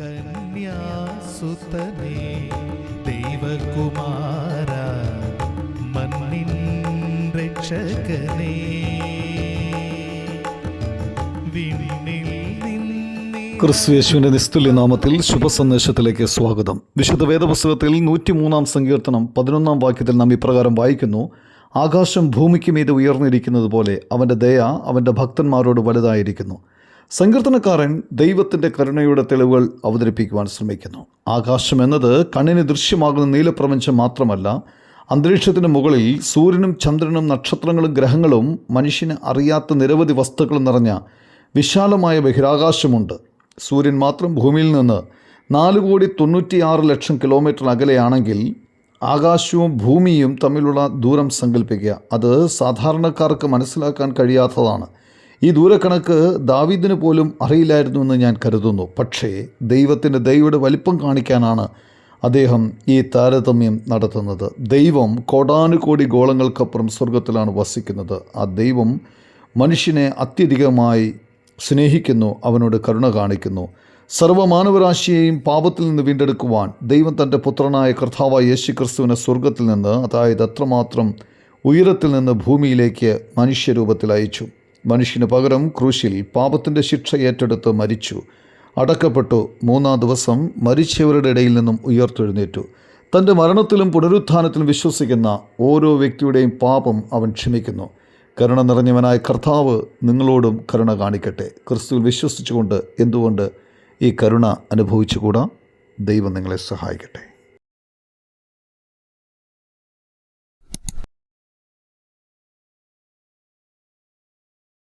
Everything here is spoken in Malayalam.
കന്യാസുതനേ ദൈവകുമാര മണ്ണിൻ രക്ഷകനേ. വിണ്ണിൽ നിന്നീ ക്രിസ്തു യേശുവിന്റെ നിസ്തുല്യ നാമത്തിൽ ശുഭസന്ദേശത്തിലേക്ക് സ്വാഗതം. വിശുദ്ധ വേദപുസ്തകത്തിൽ നൂറ്റിമൂന്നാം സങ്കീർത്തനം പതിനൊന്നാം വാക്യത്തിൽ നാം ഇപ്രകാരം വായിക്കുന്നു. ആകാശം ഭൂമിക്ക് മീത് ഉയർന്നിരിക്കുന്നത് പോലെ അവന്റെ ദയ അവന്റെ ഭക്തന്മാരോട് വലുതായിരിക്കുന്നു. സങ്കീർത്തനക്കാരൻ ദൈവത്തിന്റെ കരുണയുടെ തെളിവുകൾ അവതരിപ്പിക്കുവാൻ ശ്രമിക്കുന്നു. ആകാശം എന്നത് കണ്ണിന് ദൃശ്യമാകുന്ന നീലപ്രപഞ്ചം മാത്രമല്ല അന്തരീക്ഷത്തിന് മുകളിൽ സൂര്യനും ചന്ദ്രനും നക്ഷത്രങ്ങളും ഗ്രഹങ്ങളും മനുഷ്യന് അറിയാത്ത നിരവധി വസ്തുക്കൾ നിറഞ്ഞ വിശാലമായ ബഹിരാകാശമുണ്ട്. സൂര്യൻ മാത്രം ഭൂമിയിൽ നിന്ന് നാല് കോടി തൊണ്ണൂറ്റിയാറ് ലക്ഷം കിലോമീറ്റർ അകലെയാണെങ്കിൽ ആകാശവും ഭൂമിയും തമ്മിലുള്ള ദൂരം സങ്കല്പിക്കുക അത് സാധാരണക്കാർക്ക് മനസ്സിലാക്കാൻ കഴിയാത്തതാണ്. ഈ ദൂരക്കണക്ക് ദാവീദിന് പോലും അറിയില്ലായിരുന്നു എന്ന് ഞാൻ കരുതുന്നു. പക്ഷേ ദൈവത്തിന്റെ ദൈവയുടെ വലിപ്പം കാണിക്കാനാണ് അദ്ദേഹം ഈ താരതമ്യം നടത്തുന്നത്. ദൈവം കോടാനുകോടി ഗോളങ്ങൾക്കപ്പുറം സ്വർഗത്തിലാണ് വസിക്കുന്നത്. ആ ദൈവം മനുഷ്യനെ അത്യധികമായി സ്നേഹിക്കുന്നു അവനോട് കരുണ കാണിക്കുന്നു. സർവമാനവരാശിയെയും പാപത്തിൽ നിന്ന് വീണ്ടെടുക്കുവാൻ ദൈവം തന്റെ പുത്രനായ കർത്താവായ യേശു ക്രിസ്തുവിനെ സ്വർഗത്തിൽ നിന്ന് അതായത് അത്രമാത്രം ഉയരത്തിൽ നിന്ന് ഭൂമിയിലേക്ക് മനുഷ്യരൂപത്തിൽ അയച്ചു. മനുഷ്യന് പകരം ക്രൂശിൽ പാപത്തിന്റെ ശിക്ഷ ഏറ്റെടുത്ത് മരിച്ചു. അടക്കപ്പെട്ടു മൂന്നാം ദിവസം മരിച്ചവരുടെ ഇടയിൽ നിന്നും ഉയർത്തെഴുന്നേറ്റു. തന്റെ മരണത്തിലും പുനരുത്ഥാനത്തിലും വിശ്വസിക്കുന്ന ഓരോ വ്യക്തിയുടെയും പാപം അവൻ ക്ഷമിക്കുന്നു. കരുണ നിറഞ്ഞവനായ കർത്താവ് നിങ്ങളോടും കരുണ കാണിക്കട്ടെ. ക്രിസ്തുവിൽ വിശ്വസിച്ചുകൊണ്ട് എന്തുകൊണ്ട് ഈ കരുണ അനുഭവിച്ചുകൂടാ? ദൈവം നിങ്ങളെ സഹായിക്കട്ടെ.